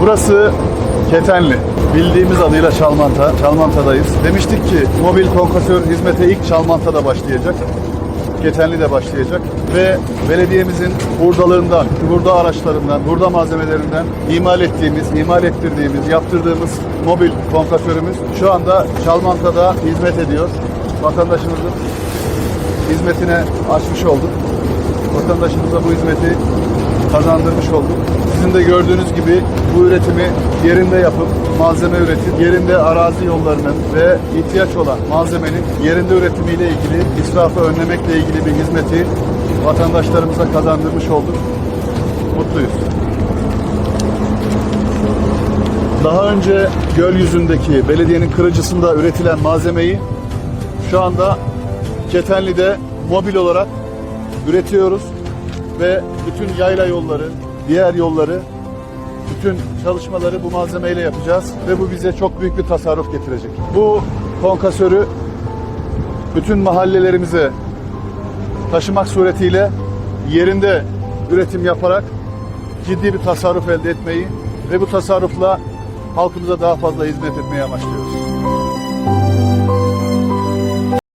Burası Ketenli. Bildiğimiz adıyla Çalmanta. Çalmanta'dayız. Demiştik ki mobil konkasör hizmete ilk Çalmanta'da başlayacak. Ketenli de başlayacak ve belediyemizin hurdalığından, hurda araçlarından, hurda malzemelerinden imal ettiğimiz, imal ettirdiğimiz, yaptırdığımız mobil konkasörümüz şu anda Çalmanta'da hizmet ediyor. Vatandaşımızın hizmetine açmış olduk. Vatandaşımıza bu hizmeti kazandırmış olduk. Sizin de gördüğünüz gibi bu üretimi yerinde yapıp malzeme üretip yerinde arazi yollarının ve ihtiyaç olan malzemenin yerinde üretimiyle ilgili israfı önlemekle ilgili bir hizmeti vatandaşlarımıza kazandırmış olduk. Mutluyuz. Daha önce göl yüzündeki belediyenin kırıcısında üretilen malzemeyi şu anda Ketenli'de mobil olarak üretiyoruz ve bütün yayla yolları, diğer yolları, bütün çalışmaları bu malzemeyle yapacağız ve bu bize çok büyük bir tasarruf getirecek. Bu konkasörü bütün mahallelerimize taşımak suretiyle yerinde üretim yaparak ciddi bir tasarruf elde etmeyi ve bu tasarrufla halkımıza daha fazla hizmet etmeyi amaçlıyoruz.